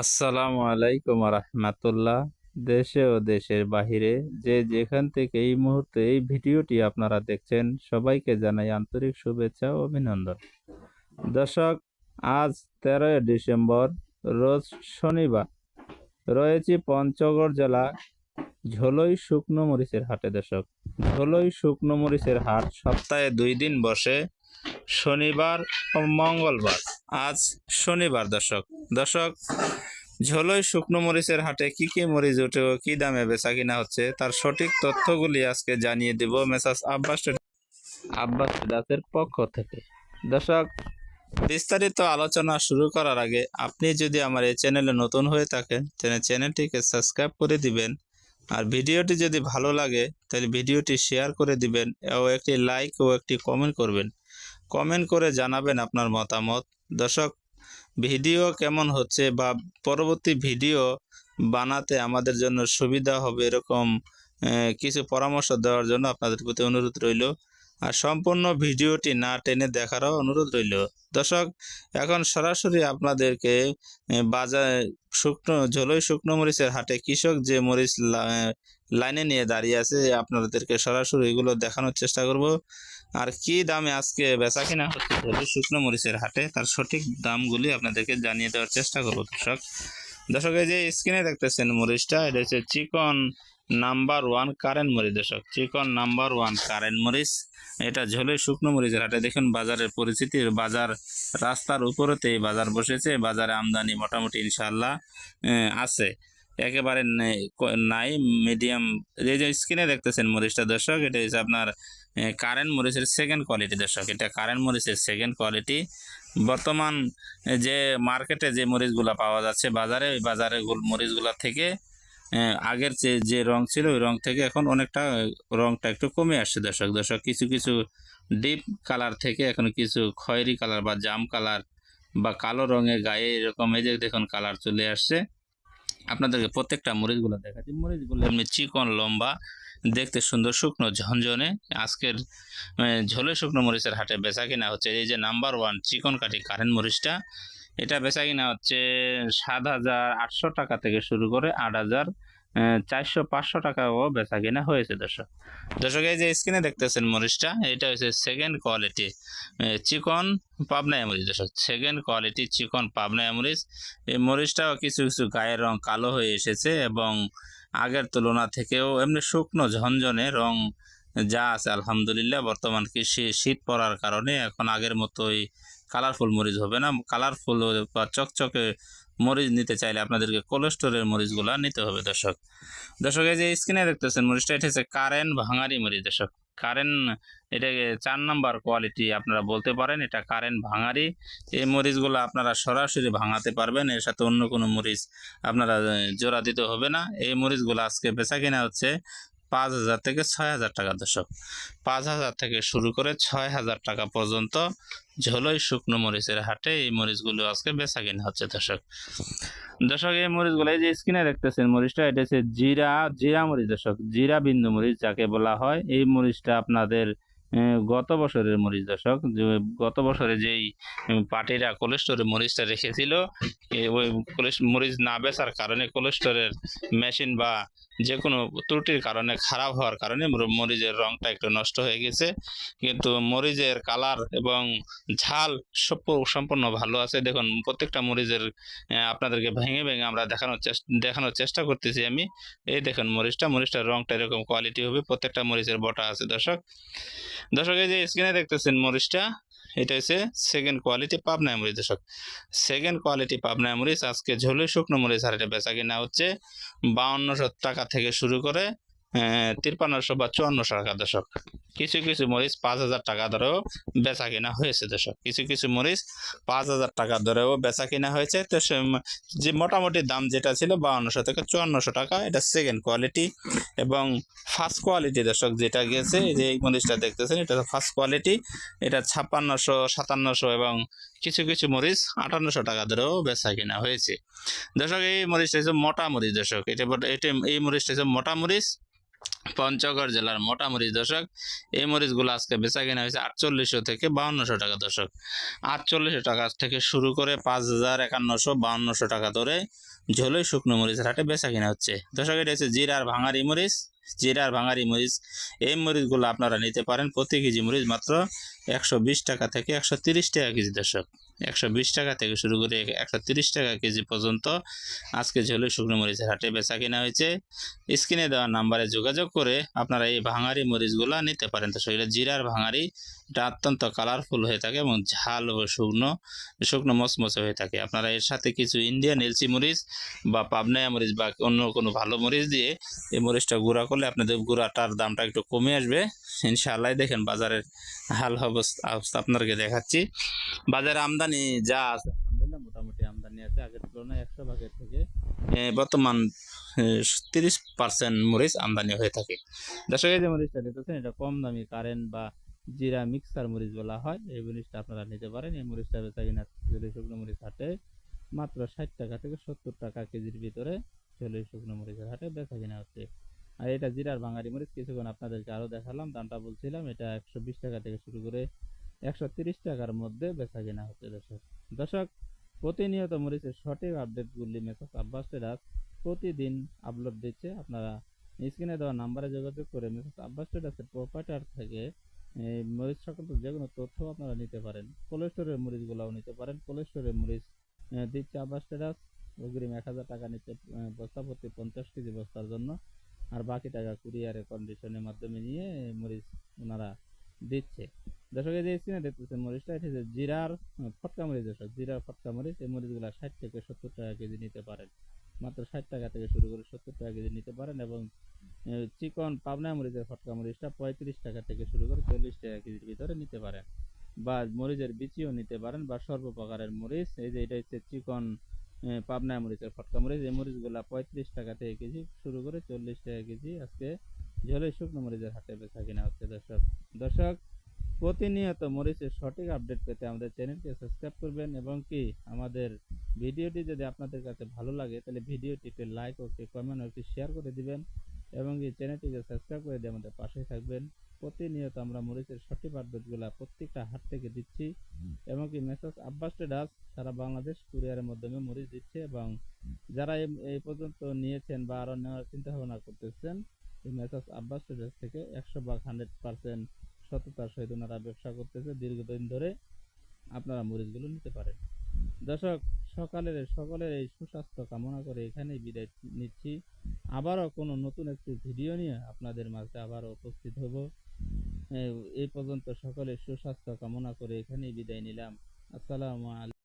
আসসালামু আলাইকুম রহমতুল্লাহ দেশে ও দেশের বাহিরে যে যেখান থেকে এই মুহূর্তে এই ভিডিওটি আপনারা দেখছেন, সবাইকে জানাই আন্তরিক শুভেচ্ছা ও অভিনন্দন। দর্শক, আজ তেরোই ডিসেম্বর, রোজ শনিবার। রয়েছে পঞ্চগড় জেলা ঝোলই শুকনো মরিচের হাটে দর্শক। ঝোলই শুকনো মরিচের হাট সপ্তাহে দুই দিন বসে, শনিবার ও মঙ্গলবার। আজ শনিবার, দর্শক। দর্শক, ঝোলই শুকনো মরিচের হাটে কি কি মরিচ উঠে ও কি দামে বেচা কিনা হচ্ছে তার সঠিক তথ্যগুলি আজকে জানিয়ে দেব মেসাজ আব্বাস আব্বাস ট্রেডার্সের পক্ষ থেকে। দর্শক, বিস্তারিত আলোচনা শুরু করার আগে আপনি যদি আমার এই চ্যানেলে নতুন হয়ে থাকেন, তাহলে চ্যানেলটিকে সাবস্ক্রাইব করে দিবেন। আর ভিডিওটি যদি ভালো লাগে, তাহলে ভিডিওটি শেয়ার করে দিবেন ও একটি লাইক ও একটি কমেন্ট করবেন। কমেন্ট করে জানাবেন আপনার মতামত। দর্শক, ভিডিও কেমন হচ্ছে বা পরবর্তী ভিডিও বানাতে আমাদের জন্য সুবিধা হবে এরকম কিছু পরামর্শ দেওয়ার জন্য আপনাদের প্রতি অনুরোধ রইল। আর সম্পূর্ণ ভিডিওটি না টেনে দেখারও অনুরোধ রইল। দর্শক, এখন সরাসরি আপনাদেরকে বাজার, শুকনো, ঝোলই শুকনো মরিচের হাটে কৃষক যে মরিচ লাইনে নিয়ে দাঁড়িয়ে আছে, আপনাদেরকে সরাসরি এগুলো দেখানোর চেষ্টা করব। আর কি দামে আজকে বেচা কিনা হচ্ছে ঝোলই শুকনো মরিচের হাটে, তার সঠিক দামগুলি আপনাদেরকে জানিয়ে দেওয়ার চেষ্টা করব দর্শক। দর্শক, এই যে স্ক্রিনে দেখতেছেন মরিচটা, এটা হচ্ছে চিকন নাম্বার ওয়ান কারেন্ট মরিচ, দর্শক। চিকন নাম্বার ওয়ান কারেন্ট মরিচ। এটা ঝোলে শুকনো মরিচের হাটে দেখুন বাজারের পরিস্থিতি, বাজার রাস্তার উপরেতে বাজার বসেছে, বাজারে আমদানি মোটামুটি ইনশাল্লাহ আছে। একেবারে নেই, মিডিয়াম, এই যে স্ক্রিনে দেখতেছেন মরিচটা, দর্শক, এটা হচ্ছে আপনার কারেন্ট মরিচের সেকেন্ড কোয়ালিটি দর্শক। এটা কারেন্ট মরিচের সেকেন্ড কোয়ালিটি বর্তমান যে মার্কেটে যে মরিচগুলো পাওয়া যাচ্ছে, বাজারে, ওই বাজারে গুল- মরিচগুলা থেকে আগের যে রং ছিল, ওই রং থেকে এখন অনেকটা রংটা একটু কমে আসছে দর্শক। দর্শক, কিছু কিছু ডিপ কালার থেকে এখন কিছু খয়েরি কালার বা জাম কালার বা কালো রঙের গায়ে এরকম এই যে দেখুন কালার চলে আসছে। আপনাদেরকে প্রত্যেকটা মরিচগুলো দেখাচ্ছি। মরিচগুলো এমনি চিকন, লম্বা, দেখতে সুন্দর শুকনো, ঝনঝনে। আজকের ঝোলে শুকনো মরিচের হাটে বেচা কিনা হচ্ছে। এই যে নাম্বার ওয়ান চিকন কাঠি কারেন্ট মরিচটা। এটা বেচা কিনা হচ্ছে সাত হাজার আটশো টাকা থেকে শুরু করে আট হাজার চারশো পাঁচশো টাকাও বেচা কিনা হয়েছে, দর্শক। দর্শক, এই যে স্ক্রিনে দেখতেছেন মরিচটা, এটা হচ্ছে সেকেন্ড কোয়ালিটি চিকন পাবনা মরিচ, দর্শক। সেকেন্ড কোয়ালিটি চিকন পাবনা মরিচ এই মরিচটাও কিছু কিছু গায়ের রং কালো হয়ে এসেছে এবং আগের তুলনা থেকেও এমনি শুকনো, ঝনঝনে রং যা আছে, আলহামদুলিল্লাহ, বর্তমান কৃষি শীত পড়ার কারণে এখন আগের মতোই কালারফুল মরিচ হবে না? কালারফুল বা চকচকে মরিচ নিতে চাইলে আপনাদেরকে কোলেস্টোরের মরিচগুলা নিতে হবে দর্শক। দর্শক, এই যে স্ক্রিনে দেখতেছেন মরিচটা, এটা হচ্ছে কারেন্ট ভাঙারি মরিচ দর্শক। কারেন্ট এটাকে চার নাম্বার কোয়ালিটি আপনারা বলতে পারেন, এটা কারেন্ট ভাঙারি। এই মরিচগুলো আপনারা সরাসরি ভাঙাতে পারবেন, এর সাথে অন্য কোনো মরিচ আপনারা জোড়া দিতে হবে না। এই মরিচগুলো আজকে বেচা কিনা হচ্ছে পাঁচ হাজার থেকে ছয় হাজার টাকা দর্শক। পাঁচ হাজার থেকে শুরু করে ছয় হাজার টাকা পর্যন্ত ঝোলই শুকনো মরিচের হাটে এই মরিচগুলো আজকে বেচা কিনা হচ্ছে দর্শক। দর্শক এই মরিচগুলো এই যে স্ক্রিনে দেখতেছেন মরিচটা এটা হচ্ছে জিরা জিরা মরিচ দর্শক জিরা বিন্দু মরিচ যাকে বলা হয়। এই মরিচটা আপনাদের গত বছরের মরিচ দর্শক গত বছরে যেই উম, পার্টিরা কোলেস্টোরে মরিচটা রেখেছিল ওই মরিচ না বেচার কারণে কোলেস্টোরের মেশিন বা যে কোনো ত্রুটির কারণে খারাপ হওয়ার কারণে মরিচের রংটা একটু নষ্ট হয়ে গেছে। কিন্তু মরিচের কালার এবং ঝাল সম্পূর্ণ ভালো আছে। দেখুন, প্রত্যেকটা মরিচের আপনাদেরকে ভেঙে ভেঙে আমরা দেখানোর চেষ্টা দেখানোর চেষ্টা করতেছি আমি। এই দেখুন, মরিচটা, মরিচটার রংটা এরকম কোয়ালিটি হবে। প্রত্যেকটা মরিচের বটা আছে, দর্শক। দর্শক, এই যে স্ক্রিনে দেখতেছেন মরিচটা। এটা হচ্ছে সেকেন্ড কোয়ালিটি পাবনা মরিচ দর্শক। সেকেন্ড কোয়ালিটি পাবনা মরিচ আজকে ঝোলে শুকনো মরিচ হারে বেচা কিনা হচ্ছে বাউন্নশো টাকা থেকে শুরু করে তিরপান্নশো বা চুয়ান্নশো টাকা দশক কিছু কিছু মরিচ পাঁচ হাজার টাকা ধরেও বেচা কিনা হয়েছে দর্শক। কিছু কিছু মরিচ পাঁচ হাজার টাকা ধরেও বেচা কিনা হয়েছে। তো যে মোটামুটি দাম যেটা ছিল বাউন্নশো থেকে চুয়ান্নশো টাকা, এটা সেকেন্ড কোয়ালিটি এবং ফার্স্ট কোয়ালিটি দর্শক যেটা গেছে, যে এই মরিচটা দেখতেছেন, এটা ফার্স্ট কোয়ালিটি এটা ছাপ্পান্নশো, সাতান্নশো এবং কিছু কিছু মরিচ আটান্নশো টাকা ধরেও বেচা কিনা হয়েছে। দর্শক, এই মরিচটা হচ্ছে মোটা মরিচ এটা এটা এই মরিচটা হচ্ছে মোটা মরিচ। পঞ্চগড় জেলার মোটা মরিচ, দর্শক। এই মরিচগুলো আজকে বেচা কেনা হয়েছে আটচল্লিশশো থেকে বাউন্নশো টাকা, দর্শক। আটচল্লিশশো টাকা থেকে শুরু করে পাঁচ হাজার একান্নশো বাউন্নশো টাকা ধরে ঝোলই শুকনো মরিচের হাটে বেচা কিনা হচ্ছে। দর্শক, এটা হচ্ছে জিরার ভাঙারি মরিচ। জিরার ভাঙারি মরিচ, এই মরিচগুলো আপনারা নিতে পারেন প্রতি কেজি মরিচ মাত্র একশো বিশ টাকা থেকে একশো টাকা কেজি, দর্শক। একশো বিশ টাকা থেকে শুরু করে একশো টাকা কেজি পর্যন্ত আজকে ঝোলই শুকনো মরিচের হাটে বেচা কেনা হয়েছে। স্ক্রিনে দেওয়া নাম্বারে যোগাযোগ করে আপনারা এই ভাঙারি মরিচগুলো নিতে পারেন। তো সেটা জিরার ভাঙারি, এটা অত্যন্ত কালারফুল হয়ে থাকে এবং ঝাল ও শুকনো শুকনো মচমচে হয়ে থাকে। আপনারা এর সাথে কিছু ইন্ডিয়ান এলসি মরিচ বা পাবনায়া মরিচ বা অন্য কোনো ভালো মরিচ দিয়ে এই মরিচটা গুঁড়া করলে আপনাদের গুঁড়াটার দামটা একটু কমে আসবে। ইনশাআল্লাহ, দেখেন বাজারের হাল অবস্থা অবস্থা আপনাদেরকে দেখাচ্ছি। বাজারে আমদানি যা আছে, আলহামদুলিল্লাহ মোটামুটি আমদানি আছে। আগের তুলনায় একশো ভাগের থেকে বর্তমান তিরিশ পার্সেন্ট মরিচ আমদানি হয়ে থাকে। দর্শক যে মরিচটা দেখতেছেন, এটা কম দামি কারেন্ট বা জিরা মিক্সার মরিচ বলা হয়। এই মরিচটা আপনারা নিতে পারেন। এই মরিচটা বেচা কিনা শুকনো মরিচ হাটে, মাত্র ষাট টাকা থেকে সত্তর টাকা কেজির ভিতরে চল্লিশ শুকনো মরিচের হাটে বেচা কিনা হচ্ছে। আর এটা জিরার বাঙালি মরিচ, কিছুক্ষণ আপনাদেরকে আরও দেখালাম, দামটা বলছিলাম, এটা একশো বিশ টাকা থেকে শুরু করে একশো টাকার মধ্যে বেচা কেনা হচ্ছে দর্শক। দর্শক, প্রতিনিয়ত মরিচের সঠিক আপডেটগুলি মেসেজ আব্বাস ট্রেডার্স প্রতিদিন আপলোড দিচ্ছে। আপনারা স্ক্রিনে দেওয়া নাম্বারে যোগাযোগ করে মেসেজ আব্বাস ট্রেডার্সের প্রোপাইটার থেকে মরিচ সংক্রান্ত যে কোনো তথ্য আপনারা নিতে পারেন। কোলেস্টোরের মরিচগুলোও নিতে পারেন। কোলেস্টোরের মরিচ দিচ্ছে আব্বাস ট্রেডার্স অগ্রিম এক হাজার টাকা নিচ্ছে বস্তা প্রতি পঞ্চাশ কেজি বস্তার জন্য। আর বাকি টাকা কুরিয়ারের কন্ডিশনের মাধ্যমে নিয়ে মরিচ ওনারা দিচ্ছে। দর্শক এই যে স্ক্রিনে দেখতেছেন মরিচটা, এটা হচ্ছে জিরার ফটকা মরিচ দর্শক, জিরার ফটকা মরিচ। এই মরিচগুলো ষাট থেকে সত্তর টাকা কেজি নিতে পারেন। মাত্র ষাট টাকা থেকে শুরু করে সত্তর টাকা কেজি নিতে পারেন এবং চিকন পাবনা মরিচের ফটকা মরিচটা পঁয়ত্রিশ টাকা থেকে শুরু করে চল্লিশ টাকা কেজির ভিতরে নিতে পারেন। বা মরিচের বিচিও নিতে পারেন বা সর্বপ্রকারের মরিচ। এই যে এটা হচ্ছে চিকন পাবনা মরিচের ফটকা মরিচ। এই মরিচগুলা পঁয়ত্রিশ টাকা থেকে কেজি, শুরু করে চল্লিশ টাকা কেজি। আজকে ঝোলে শুকনো মরিচের হাতে বেচা কিনা হচ্ছে দর্শক। দর্শক, প্রতিনিয়ত মরিচের সঠিক আপডেট পেতে আমাদের চ্যানেলকে সাবস্ক্রাইব করবেন এবং কি আমাদের ভিডিওটি যদি আপনাদের কাছে ভালো লাগে, তাহলে ভিডিওটিতে লাইক ও একটি কমেন্ট ও শেয়ার করে দিবেন। এবং এই চ্যানেলটিকে সাবস্ক্রাইব করে দিয়ে আমাদের পাশে থাকবেন। প্রতিনিয়ত আমরা মরিচের সঠিক আপডেটগুলো প্রত্যেকটা হাট থেকে দিচ্ছি। এবং কি মেসেজ আব্বাস ট্রেডার্স সারা বাংলাদেশ কুরিয়ারের মাধ্যমে মরিচ দিচ্ছে এবং যারা এই- পর্যন্ত নিয়েছেন বা আরও নেওয়ার চিন্তা ভাবনা করতেছেন এই মেসেজ আব্বাস ট্রেডার্স থেকে একশো ভাগ হান্ড্রেড পার্সেন্ট সততার সহিত ওনারা ব্যবসা করতেছে দীর্ঘদিন ধরে। আপনারা মরিচগুলো নিতে পারেন। দর্শক সকালের, সকলের এই সুস্বাস্থ্য কামনা করে এখানেই বিদায় নিচ্ছি। আবারও কোনো নতুন একটি ভিডিও নিয়ে আপনাদের মাঝে আবারও উপস্থিত হব। এই- পর্যন্ত সকলের সুস্বাস্থ্য কামনা করে এখানেই বিদায় নিলাম। আসসালামু আলাইকুম।